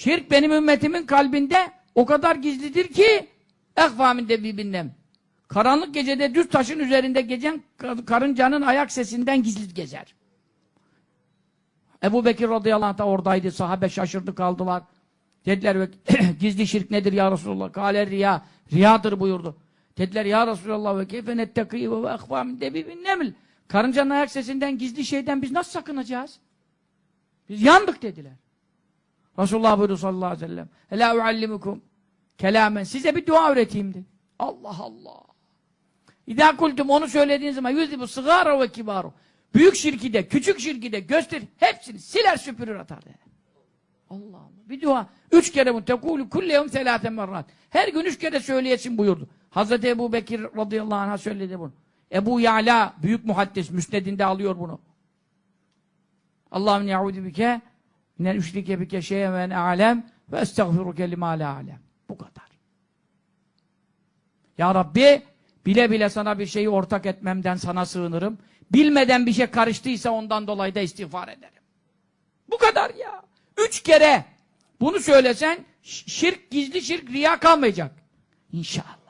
Şirk benim ümmetimin kalbinde o kadar gizlidir ki ehvaminde birbirinden. Karanlık gecede düz taşın üzerinde gezen karıncanın ayak sesinden gizli gezer. Ebu Bekir radıyallahu anh da oradaydı. Sahabe şaşırdı kaldılar. Dediler gizli şirk nedir ya Resulallah? Kale riya. Riyadır buyurdu. Dediler ya Resulallah ve keyfe nettekî ve ehvâminde bibin neml. Karıncanın ayak sesinden gizli şeyden biz nasıl sakınacağız? Biz yandık dediler. Resulullah buyurdu sallallahu aleyhi ve sellem. Helâ uallimukum kelamen. Size bir dua öğreteyim dedi. Allah Allah. İdâ kultum onu söylediğin zaman yüzü bu sigara ve kibaru. Büyük şirki de, küçük şirki de göster, hepsini siler süpürür atar dedi. Allah Allah. Bir dua. Üç kere bu. Tekûlü kulleyum selâten merrat. Her gün üç kere söyleyesin buyurdu. Hazreti Ebu Bekir radıyallahu anh'a söyledi bunu. Ebu Ya'la büyük muhaddis müsnedinde alıyor bunu. Allahümme ya'udu bike minel üşrike bike şeyen ve alem ve estağfiruke lima la alem. Bu kadar. Ya Rabbi bile bile sana bir şeyi ortak etmemden sana sığınırım. Bilmeden bir şey karıştıysa ondan dolayı da istiğfar ederim. Bu kadar ya. Üç kere bunu söylesen şirk, gizli şirk, riya kalmayacak. İnşallah.